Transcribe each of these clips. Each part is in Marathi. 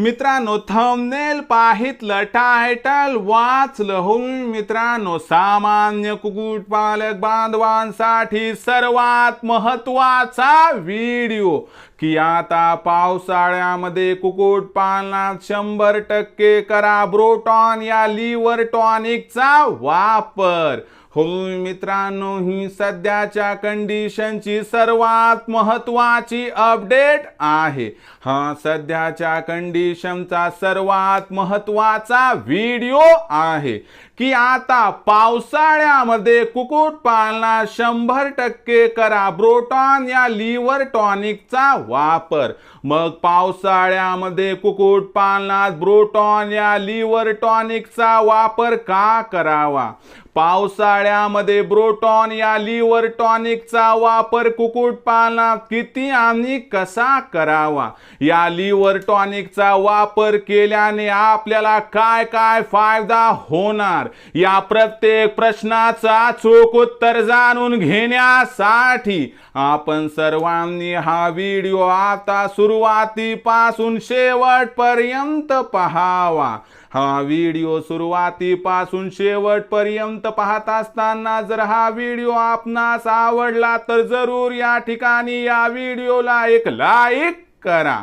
मित्रांनो थंबनेल पाहितलं टायटल वाचलं होऊन मित्रांनो सामान्य कुक्कुटपालक बांधवांसाठी सर्वात महत्त्वाचा व्हिडिओ की आता पावसाळ्यामध्ये कुक्कुटपालनात शंभर टक्के करा ब्रोटॉन या लिव्हर टॉनिकचा वापर. हो मित्रांनो ही सध्याच्या कंडिशनची सर्वात महत्वाची अपडेट आहे. हा सध्याच्या कंडिशनचा सर्वात महत्त्वाचा व्हिडिओ आहे. की आता पावसाळ्यामध्ये कुक्कुटपालनात शंभर टक्के करा. ब्रोटॉन या लिव्हर टॉनिकचा वापर. मग पावसाळ्यामध्ये कुक्कुटपालनात ब्रोटॉन या लिव्हर टॉनिकचा वापर का करावा? पावसाळ्यामध्ये ब्रोटॉन या लिव्हर टॉनिकचा वापर कुक्कुटपालनात किती आणि कसा करावा? या लिव्हर टॉनिकचा वापर केल्याने आपल्याला काय काय फायदा होणार? या प्रत्येक प्रश्नाचा चोख उत्तर जाणून घेण्यासाठी आपण सर्वांनी हा व्हिडिओ आता सुरुवातीपासून शेवटपर्यंत पहावा. हा व्हिडिओ सुरुवातीपासून शेवटपर्यंत पाहत असताना जर हा व्हिडिओ आपणास आवडला तर जरूर या ठिकाणी या व्हिडिओला एक लाईक करा.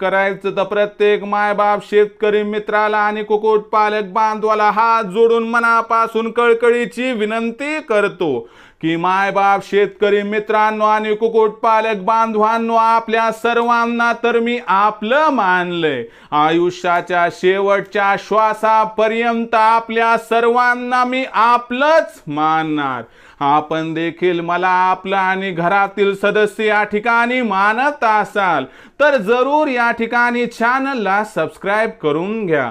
करायचं तर प्रत्येक मायबाप शेतकरी मित्राला आणि कुक्कुटपालक बांधवाला हात जोडून मनापासून कळकळीची विनंती करतो. की मायबाप शेतकरी मित्रांनो आणि कुक्कुटपालक बांधवांनो आपल्या सर्वांना तर मी आपलं मानलंय. आयुष्याच्या शेवटच्या श्वासापर्यंत आपल्या सर्वांना मी आपलंच मानणार. आपण देखील मला आपलं आणि घरातील सदस्य या ठिकाणी मानत असाल तर जरूर या ठिकाणी चॅनलला सबस्क्राईब करून घ्या.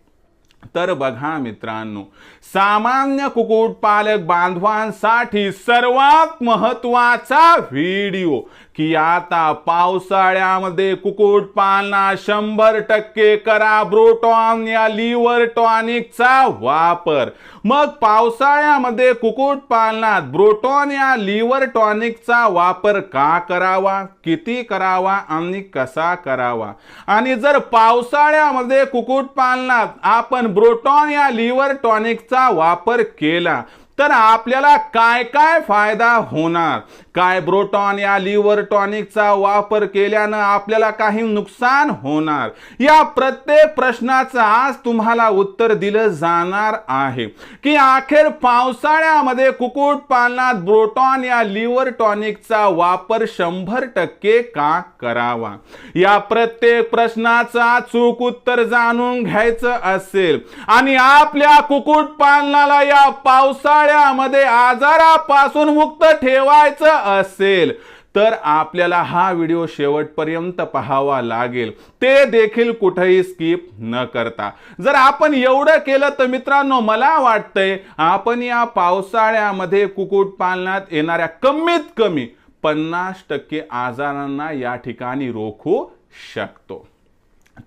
तर बघा मित्रांनो सामान्य कुक्कुटपालक बांधवांसाठी सर्वात महत्त्वाचा व्हिडिओ की आता पावसाळ्यामध्ये कुक्कुटपालना शंभर टक्के करा ब्रोटॉन या लिव्हर टॉनिकचा वापर. मग पावसाळ्यामध्ये कुक्कुटपालनात ब्रोटॉन या लिव्हर टॉनिकचा वापर का करावा? किती करावा आणि कसा करावा? आणि जर पावसाळ्यामध्ये कुक्कुटपालनात आपण ब्रोटॉन या लिव्हर टॉनिकचा वापर केला तर आपल्याला काय काय फायदा होणार? काय ब्रोटॉन या लिव्हर टॉनिकचा वापर केल्यानं आपल्याला काही नुकसान होणार? या प्रत्येक प्रश्नाचं आज तुम्हाला उत्तर दिलं जाणार आहे. की अखेर पावसाळ्यामध्ये कुक्कुट पालनात ब्रोटॉन या लिव्हर टॉनिकचा वापर शंभर टक्के का करावा? या प्रत्येक प्रश्नाचा चूक उत्तर जाणून घ्यायचं असेल. आणि आपल्या कुक्कुटपालनाला या पावसाळ्यामध्ये आजारापासून मुक्त ठेवायचं असेल तर आपल्याला हा व्हिडिओ शेवटपर्यंत पाहावा लागेल. ते देखील कुठेही स्किप न करता. जर आपण एवढं केलं तर मित्रांनो मला वाटतंय आपण या पावसाळ्यामध्ये कुक्कुटपालनात येणाऱ्या कमीत कमी पन्नास टक्के आजारांना या ठिकाणी रोखू शकतो.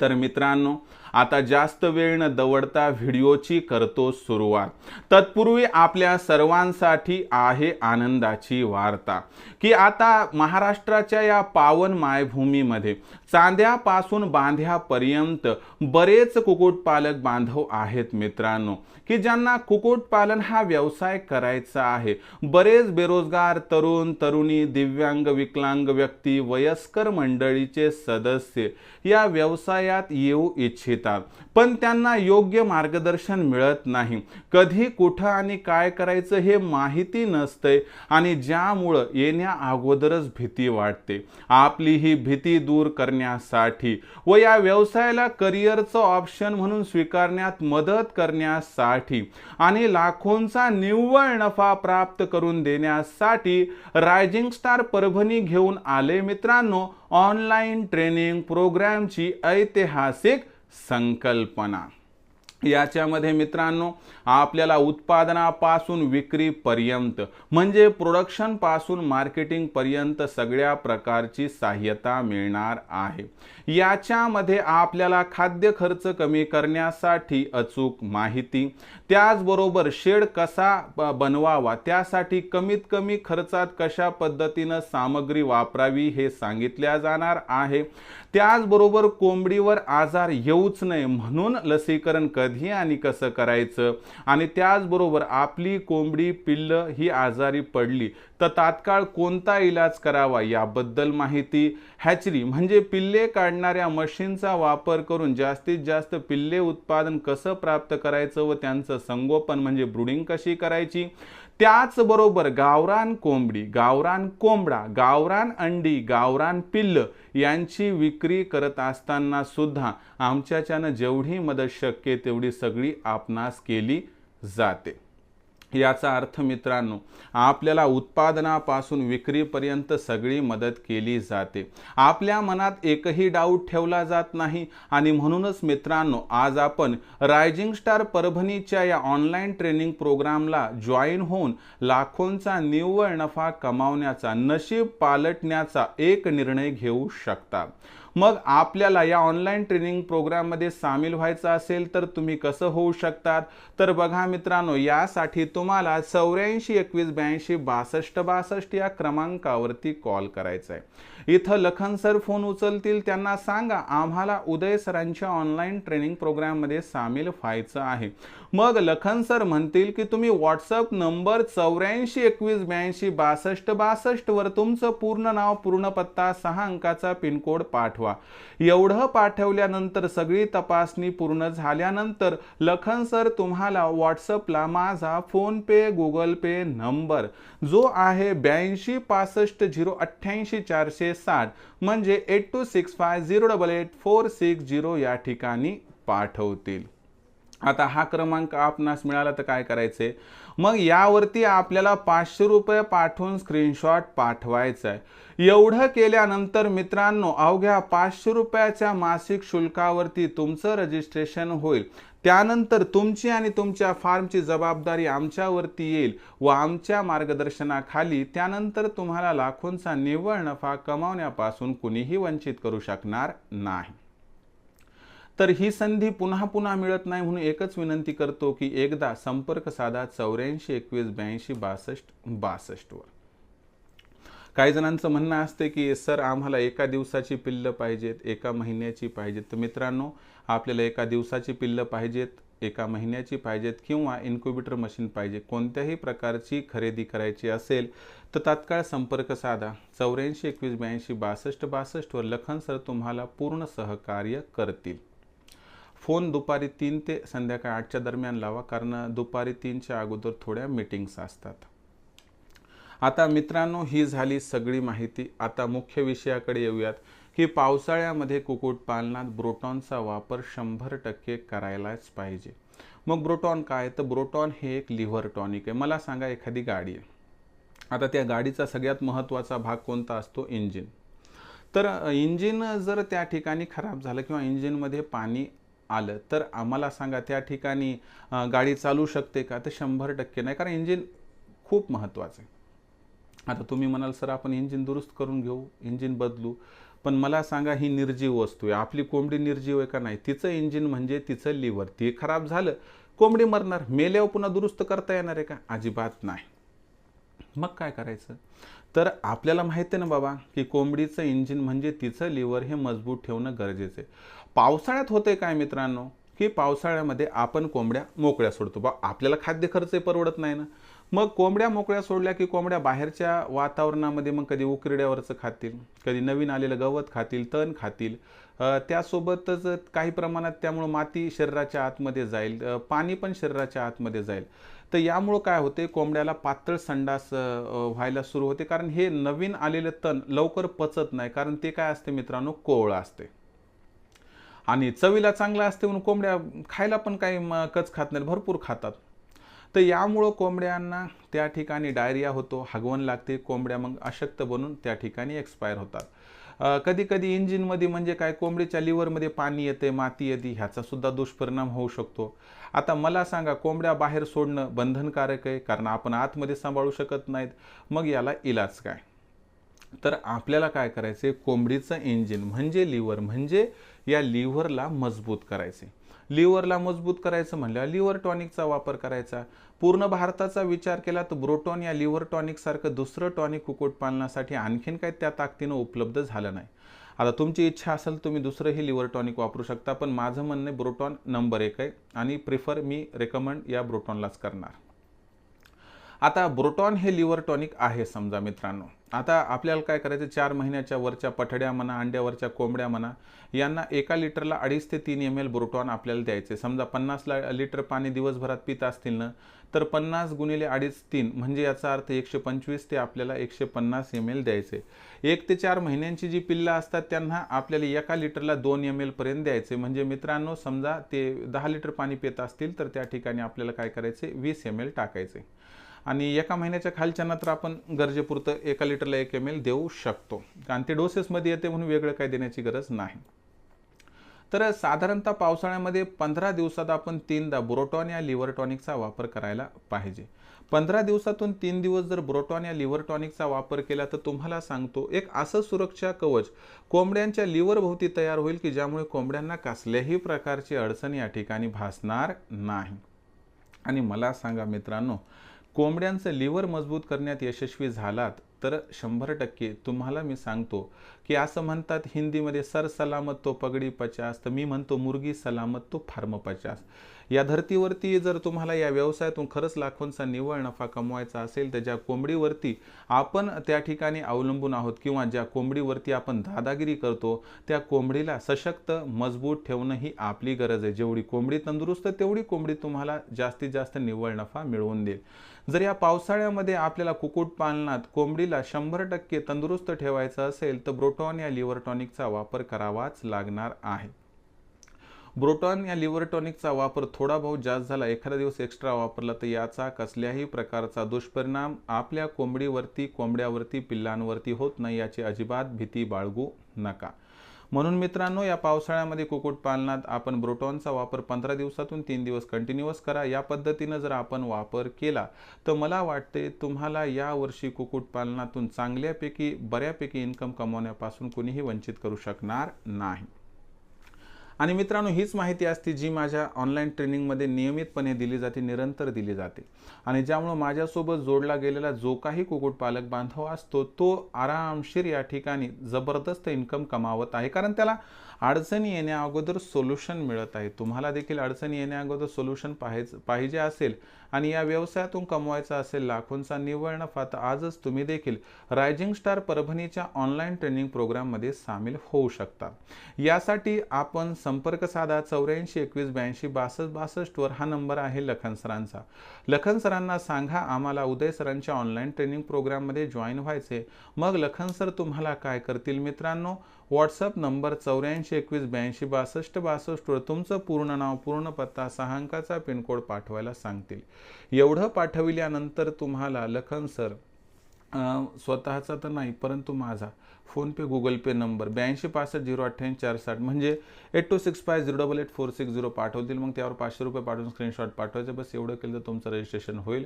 तर मित्रांनो आता जास्त वेळ न दवडता व्हिडिओची करतो सुरुवात. तत्पूर्वी आपल्या सर्वांसाठी आहे आनंदाची वार्ता. की आता महाराष्ट्राच्या या पावन मायभूमीमध्ये चांद्यापासून बांध्यापर्यंत बरेच कुक्कुटपालक बांधव आहेत मित्रांनो. की ज्यांना कुक्कुटपालन हा व्यवसाय करायचा आहे. बरेच बेरोजगार तरुण तरुणी दिव्यांग विकलांग व्यक्ती वयस्कर मंडळीचे सदस्य या व्यवसायात येऊ इच्छित इच्छितात पण त्यांना योग्य मार्गदर्शन मिळत नाही. कधी कुठं आणि काय करायचं हे माहिती नसतंय आणि ज्यामुळं येण्या अगोदरच भीती वाटते. आपली ही भीती दूर करण्यासाठी व या व्यवसायाला करिअरचं ऑप्शन म्हणून स्वीकारण्यात मदत करण्यासाठी आणि लाखोंचा निव्वळ नफा प्राप्त करून देण्यासाठी रायझिंग स्टार परभणी घेऊन आले मित्रांनो ऑनलाईन ट्रेनिंग प्रोग्रॅमची ऐतिहासिक संकल्पना. याच्यामध्ये मित्रांनो आपल्याला उत्पादनापासून विक्रीपर्यंत म्हणजे प्रोडक्शनपासून मार्केटिंग पर्यंत सगळ्या प्रकारची सहाय्यता मिळणार आहे. याच्यामध्ये आपल्याला खाद्य खर्च कमी करण्यासाठी अचूक माहिती त्याचबरोबर शेड कसा बनवावा त्यासाठी कमीत कमी खर्चात कशा पद्धतीनं सामग्री वापरावी हे सांगितल्या जाणार आहे. त्याचबरोबर कोंबडीवर आजार येऊच नये म्हणून लसीकरण कधी आणि कसं करायचं? आणि त्याचबरोबर आपली कोंबडी पिल्ल ही आजारी पडली तर तात्काळ कोणता इलाज करावा याबद्दल माहिती हॅचरी म्हणजे पिल्ले काढणाऱ्या मशीनचा वापर करून जास्तीत जास्त पिल्ले उत्पादन कसं प्राप्त करायचं व त्यांचं संगोपन म्हणजे ब्रुडिंग कशी करायची? त्याचबरोबर गावरान कोंबडी गावरान कोंबडा गावरान अंडी गावरान पिल्ल यांची विक्री करत असताना सुद्धा आमच्याच्यानं जेवढी मदत शक्य तेवढी सगळी आपणास केली जाते. याचा अर्थ मित्रांनो आपल्याला उत्पादनापासून विक्रीपर्यंत सगळी मदत केली जाते. आपल्या मनात एकही डाऊट ठेवला जात नाही आणि म्हणूनच मित्रांनो आज आपण रायझिंग स्टार परभणीच्या या ऑनलाईन ट्रेनिंग प्रोग्रामला जॉईन होऊन लाखोंचा निव्वळ नफा कमावण्याचा नशीब पालटण्याचा एक निर्णय घेऊ शकता. मग आपल्याला या ऑनलाईन ट्रेनिंग प्रोग्राममध्ये सामील व्हायचं असेल तर तुम्ही कसं होऊ शकतात? तर बघा मित्रांनो यासाठी तुम्हाला चौऱ्याऐंशी एकवीस ब्याऐंशी बासष्ट बासष्ट या क्रमांकावरती कॉल करायचा आहे इथं लखन सर फोन उचलतील. त्यांना सांगा आम्हाला उदय सरांच्या ऑनलाईन ट्रेनिंग प्रोग्राममध्ये सामील व्हायचं आहे. मग लखन सर म्हणतील की तुम्ही व्हॉट्सअप नंबर चौऱ्याऐंशी एकवीस ब्याऐंशी बासष्ट बासष्टवर तुमचं पूर्ण नाव पूर्ण पत्ता सहा अंकाचा पिनकोड पाठवा. एवढं पाठवल्यानंतर सगळी तपासणी पूर्ण झाल्यानंतर लखन सर तुम्हाला व्हॉट्सअपला माझा फोनपे गुगल पे नंबर जो आहे ब्याऐंशी पासष्ट झिरो अठ्ठ्याऐंशी चारशे साठ म्हणजे eight two six five zero double eight four six zero या ठिकाणी पाठवतील. आता हा क्रमांक आपणास मिळाला तर काय करायचे मग यावरती आपल्याला पाचशे रुपये पाठवून स्क्रीनशॉट पाठवायचा आहे एवढं केल्यानंतर मित्रांनो अवघ्या पाचशे रुपयाच्या मासिक शुल्कावरती तुमचं रजिस्ट्रेशन होईल. त्यानंतर तुमची आणि तुमच्या फार्मची जबाबदारी आमच्यावरती येईल व आमच्या मार्गदर्शनाखाली त्यानंतर तुम्हाला लाखोंचा निव्वळ नफा कमावण्यापासून कुणीही वंचित करू शकणार नाही. तर ही संधी पुन्हा पुन्हा मिळत नाही म्हणून एकच विनंती करतो की एकदा संपर्क साधा चौऱ्याऐंशी एकवीस ब्याऐंशी बासष्ट बासष्टवर काही जणांचं म्हणणं असते की सर आम्हाला एका दिवसाची पिल्लं पाहिजेत एका महिन्याची पाहिजेत. तर मित्रांनो आपल्याला एका दिवसाची पिल्लं पाहिजेत एका महिन्याची पाहिजेत किंवा इन्क्युबेटर मशीन पाहिजे कोणत्याही प्रकारची खरेदी करायची असेल तर तात्काळ संपर्क साधा. चौऱ्याऐंशी एकवीस ब्याऐंशी बासष्ट बासष्टवर लखन सर तुम्हाला पूर्ण सहकार्य करतील. फोन दुपारी तीन ते संध्याकाळी आठच्या दरम्यान लावा कारण दुपारी तीनच्या अगोदर थोड्या मीटिंग्स असतात. आता मित्रांनो ही झाली सगळी माहिती. आता मुख्य विषयाकडे येऊयात. की पावसाळ्यामध्ये कुक्कुटपालनात ब्रोटॉनचा वापर शंभर टक्के करायलाच पाहिजे. मग ब्रोटॉन काय? तर ब्रोटॉन हे एक लिव्हर टॉनिक आहे. मला सांगा एखादी गाडी आहे. आता त्या गाडीचा सगळ्यात महत्त्वाचा भाग कोणता असतो? इंजिन. तर इंजिन जर त्या ठिकाणी खराब झालं किंवा इंजिनमध्ये पाणी आलं तर आम्हाला सांगा त्या ठिकाणी गाडी चालू शकते का? तर शंभर टक्के नाही कारण इंजिन खूप महत्त्वाचं आहे. आता तुम्ही म्हणाल सर आपण इंजिन दुरुस्त करून घेऊ इंजिन बदलू. पण मला सांगा ही निर्जीव वस्तू आहे. आपली कोंबडी निर्जीव आहे का नाही? तिचं इंजिन म्हणजे तिचं लिव्हर ते खराब झालं कोंबडी मरणार. मेल्यावर पुन्हा दुरुस्त करता येणार आहे का? अजिबात नाही. मग काय करायचं? तर आपल्याला माहिती आहे ना बाबा की कोंबडीचं इंजिन म्हणजे तिचं लिव्हर हे मजबूत ठेवणं गरजेचं आहे. पावसाळ्यात होते काय मित्रांनो? की पावसाळ्यामध्ये आपण कोंबड्या मोकळ्या सोडतो. बा आपल्याला खाद्य खर्च परवडत नाही ना. मग कोंबड्या मोकळ्या सोडल्या की कोंबड्या बाहेरच्या वातावरणामध्ये मग कधी उकिरड्यावरचं खातील कधी नवीन आलेलं गवत खातील तण खातील. त्यासोबतच काही प्रमाणात त्यामुळं माती शरीराच्या आतमध्ये जाईल पाणी पण शरीराच्या आतमध्ये जाईल. तर यामुळं काय होते कोंबड्याला पातळ संडास व्हायला सुरू होते. कारण हे नवीन आलेलं तण लवकर पचत नाही. कारण ते काय असते मित्रांनो? कोवळं असते. आणि चवीला चांगलं असते म्हणून कोंबड्या खायला पण काही म- कच खात नाही भरपूर खातात. तर यामुळं कोंबड्यांना त्या ठिकाणी डायरिया होतो हगवण लागते कोंबड्या मग अशक्त बनून त्या ठिकाणी एक्सपायर होतात. कधी कधी इंजिनमध्ये म्हणजे काय कोंबडीच्या लिव्हरमध्ये पाणी येते माती येते ह्याचा सुद्धा दुष्परिणाम होऊ शकतो. आता मला सांगा कोंबड्या बाहेर सोडणं बंधनकारक आहे? कारण आपण आतमध्ये सांभाळू शकत नाहीत मग याला इलाज काय? तर आपल्याला काय करायचे कोंबडीचं इंजिन म्हणजे लिव्हर म्हणजे या लिव्हरला मजबूत करायचे लिव्हरला मजबूत करायचं म्हणल्यावर लिव्हर टॉनिकचा वापर करायचा. पूर्ण भारताचा विचार केला तर ब्रोटॉन या लिव्हर टॉनिकसारखं दुसरं टॉनिक कुक्कुटपालनासाठी आणखीन काही त्या ताकदीनं उपलब्ध झालं नाही. आता तुमची इच्छा असेल तुम्ही दुसरंही लिव्हर टॉनिक वापरू शकता पण माझं म्हणणं आहे ब्रोटॉन नंबर एक आहे आणि प्रिफर मी रेकमेंड या ब्रोटॉनलाच करणार. आता ब्रोटॉन हे लिव्हर टॉनिक आहे समजा मित्रांनो. आता आपल्याला काय करायचं? चार महिन्याच्या वरच्या पठड्या म्हणा अंड्यावरच्या कोंबड्या म्हणा यांना एका लिटरला अडीच ते तीन एम एल ब्रोटॉन आपल्याला द्यायचे. समजा पन्नास ला लिटर पाणी दिवसभरात पित असतील ना तर पन्नास गुणिले अडीच तीन म्हणजे याचा अर्थ एकशे पंचवीस ते आपल्याला एकशे पन्नास एम एल द्यायचे. एक ते चार महिन्यांची जी पिल्लं असतात त्यांना आपल्याला एका लिटरला दोन एम एलपर्यंत द्यायचे. म्हणजे मित्रांनो समजा ते दहा लिटर पाणी पित असतील तर त्या ठिकाणी आपल्याला काय करायचे? वीस एम एल टाकायचे. आणि एका महिन्याच्या खालच्या तर आपण गरजेपुरतं एका लिटरला एक एम एल देऊ शकतो. कारण ते डोसेसमध्ये येते म्हणून वेगळं काय देण्याची गरज नाही. तर साधारणतः पावसाळ्यामध्ये पंधरा दिवसात आपण तीनदा ब्रोटॉन या लिव्हर टॉनिकचा वापर करायला पाहिजे. पंधरा दिवसातून तीन दिवस जर ब्रोटॉन या लिव्हर टॉनिकचा वापर केला तर तुम्हाला सांगतो एक असं सुरक्षा कवच कोंबड्यांच्या लिव्हरभोवती तयार होईल की ज्यामुळे कोंबड्यांना कसल्याही प्रकारची अडचण या ठिकाणी भासणार नाही. आणि मला सांगा मित्रांनो कोंबड्यांचं लिव्हर मजबूत करण्यात यशस्वी झालात तर शंभर टक्के तुम्हाला मी सांगतो. की असं म्हणतात हिंदीमध्ये सर सलामत तो पगडी पचास तर मी म्हणतो मुर्गी सलामत तो फार्म पचास. या धर्तीवरती जर तुम्हाला या व्यवसायातून खरंच लाखोंचा निव्वळ नफा कमवायचा असेल तर ज्या कोंबडीवरती आपण त्या ठिकाणी अवलंबून आहोत किंवा ज्या कोंबडीवरती आपण दादागिरी करतो त्या कोंबडीला सशक्त मजबूत ठेवणं ही आपली गरज आहे. जेवढी कोंबडी तंदुरुस्त तेवढी कोंबडी तुम्हाला जास्तीत जास्त निव्वळ नफा मिळवून देईल. जर या पावसाळ्यामध्ये आपल्याला कुक्कुटपालनात कोंबडीला शंभर टक्के तंदुरुस्त ठेवायचं असेल तर ब्रोटॉन या लिव्हर टॉनिकचा वापर करावाच लागणार आहे. ब्रोटॉन या लिव्हर टॉनिकचा वापर थोडा बहुत जास्त झाला एखादा दिवस एक्स्ट्रा वापरला तर याचा कसल्याही प्रकारचा दुष्परिणाम आपल्या कोंबडीवरती कोंबड्यावरती पिल्लांवरती होत नाही याची अजिबात भीती बाळगू नका. म्हणून मित्रांनो या पावसाळ्यामध्ये कुक्कुटपालनात आपण ब्रोटॉनचा वापर पंधरा दिवसातून तीन दिवस कंटिन्युअस करा. या पद्धतीनं जर आपण वापर केला तर मला वाटते तुम्हाला यावर्षी कुक्कुटपालनातून चांगल्यापैकी बऱ्यापैकी इन्कम कमवण्यापासून कुणीही वंचित करू शकणार नाही. आणि मित्रांनो हीच माहिती असते जी माझ्या ऑनलाईन ट्रेनिंगमध्ये नियमितपणे दिली जाते निरंतर दिली जाते. आणि ज्यामुळं माझ्यासोबत जोडला गेलेला जो काही कुक्कुटपालक बांधव असतो तो आरामशीर या ठिकाणी जबरदस्त इन्कम कमावत आहे. कारण त्याला अडचणी येण्या अगोदर सोल्युशन मिळत आहे. तुम्हाला देखील अडचणी येण्या अगोदर सोल्युशन पाहायचं पाहिजे असेल आणि या व्यवसायातून कमवायचा असेल लाखोंचा निव्वळ नफा तर आजच तुम्ही देखील रायझिंग स्टार परभणीच्या ऑनलाईन ट्रेनिंग प्रोग्राममध्ये सामील होऊ शकता. यासाठी आपण संपर्क साधा. चौऱ्याऐंशी एकवीस ब्याऐंशी बासष्ट बासष्टवर हा नंबर आहे लखन सरांचा. लखन सरांना सांगा आम्हाला उदय सरांच्या ऑनलाईन ट्रेनिंग प्रोग्राममध्ये जॉईन व्हायचे मग लखन सर तुम्हाला काय करतील मित्रांनो? व्हॉट्सअप नंबर चौऱ्याऐंशी एकवीस ब्याऐंशी बासष्ट बासष्टवर तुमचं पूर्ण नाव पूर्ण पत्ता सहा अंकाचा पिनकोड पाठवायला सांगतील. एवढं पाठविल्यानंतर तुम्हाला लखन सर स्वतःचा तर नाही परंतु माझा फोनपे गुगल पे नंबर ब्याऐंशी पासष्ट झिरो अठ्ठ्याऐंशी चार साठ म्हणजे eight two six five zero double eight four six zero पाठवतील. मग त्यावर पाचशे रुपये पाठवून स्क्रीनशॉट पाठवायचे. बस एवढं केलं तर तुमचं रजिस्ट्रेशन होईल.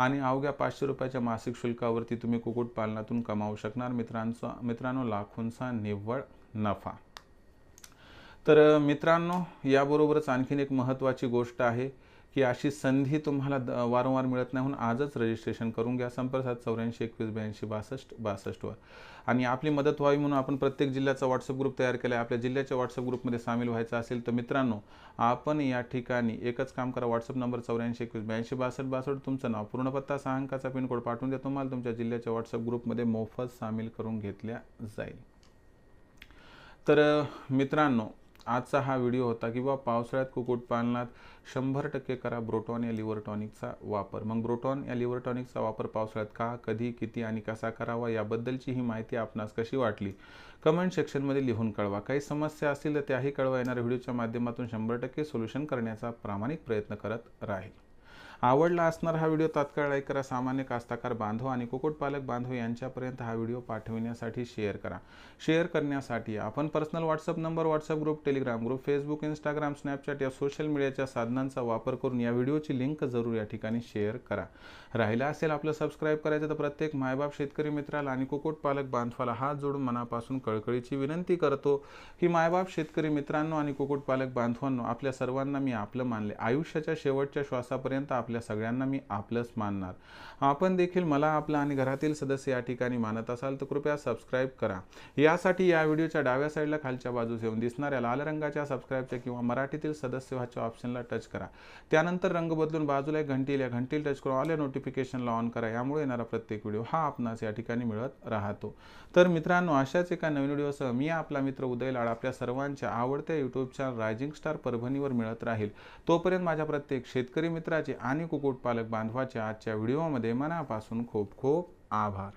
आणि अवघ्या पाचशे रुपयाच्या मासिक शुल्कावरती तुम्ही कुक्कुटपालनातून कमावू शकणार. मित्रांचा मित्रांनो लाखोंचा निव्वळ नफा. तर मित्रांनो याबरोबरच आणखीन एक महत्त्वाची गोष्ट आहे. की अशी संधी तुम्हाला द- वारंवार मिळत नाही म्हणून आजच रजिस्ट्रेशन करून घ्या. संपर्क सात चौऱ्याऐंशी एकवीस ब्याऐंशी बासष्ट बासष्टवर आणि आपली मदत व्हावी म्हणून आपण प्रत्येक जिल्ह्याचा व्हॉट्सअप ग्रुप तयार केला आहे आपल्या जिल्ह्याच्या व्हॉट्सअप ग्रुपमध्ये सामील व्हायचं असेल तर मित्रांनो आपण या ठिकाणी एकच काम करा. व्हॉट्सअप नंबर चौऱ्याऐंशी एकवीस ब्याऐंशी बासष्ट बासष्ट तुमचं नाव पूर्ण पत्ता सहा अंकाचा पिनकोड पाठवून द्या. तुम्हाला तुमच्या जिल्ह्याच्या व्हॉट्सअप ग्रुपमध्ये मोफत सामील करून घेतल्या जाईल. तर मित्रांनो आजचा हा व्हिडिओ होता की पावसाळ्यात कुक्कुटपालनात शंभर टक्के करा ब्रोटॉन या लिव्हर टॉनिकचा वापर. मग ब्रोटॉन या लिव्हर टॉनिकचा वापर पावसाळ्यात का कधी किती आणि कसा करावा याबद्दलची ही माहिती आपणास कशी वाटली? कमेंट सेक्शनमध्ये लिहून कळवा. काही समस्या असतील तर त्याही कळवा. येणाऱ्या व्हिडिओच्या माध्यमातून शंभर टक्के सोल्युशन करण्याचा प्रामाणिक प्रयत्न करत राहील. आवडला असणारा हा व्हिडिओ तात्काळ लाईक करा. सामान्य कास्ताकार बांधव आणि कुक्कुटपालक बांधव यांच्यापर्यंत हा व्हिडिओ पाठविण्यासाठी शेअर करा. शेअर करण्यासाठी आपण personal WhatsApp number WhatsApp group Telegram group Facebook Instagram Snapchat या सोशल मीडियाच्या साधनांचा वापर करून या व्हिडिओची लिंक जरूर या ठिकाणी शेअर करा. राहिला असेल आपलं सबस्क्राईब करायचं तर प्रत्येक मायबाप शेतकरी मित्राला आणि कुक्कुटपालक बांधवाला हात जोडून मनापासून कळकळीची विनंती करतो की मायबाप शेतकरी मित्रांनो आणि कुक्कुटपालक बांधवांनो आपल्या सर्वांना मी आपलं मानले. आयुष्याच्या शेवटच्या श्वासापर्यंत आपल्या सगळ्यांना मी आपलंच मानणार. आपण देखील मला आपलं आणि घरातील सदस्य या ठिकाणी मानत असाल तर कृपया सबस्क्राईब करा. यासाठी या व्हिडिओच्या डाव्या साईडला खालच्या बाजूस येऊन दिसणाऱ्या लाल रंगाच्या सबस्क्राईबच्या किंवा मराठीतील सदस्य व्हाच्या ऑप्शनला टच करा. त्यानंतर रंग बदलून बाजूला एक घंटी या घंटीला टच करून ऑल नोटिफिकेशनला ऑन करा. यामुळे येणारा प्रत्येक व्हिडिओ हा आपणास या ठिकाणी मिळत राहतो. तर मित्रांनो अशाच एका नवीन व्हिडिओसह मी आपला मित्र उदय लाड आपल्या सर्वांच्या आवडत्या यूट्यूब चॅनल रायझिंग स्टार परभणीवर मिळत राहील. तोपर्यंत माझ्या प्रत्येक शेतकरी मित्राचे आणि कुक्कुटपालक बांधवाच्या आजच्या व्हिडिओमध्ये मनापासून खूप खूप आभार.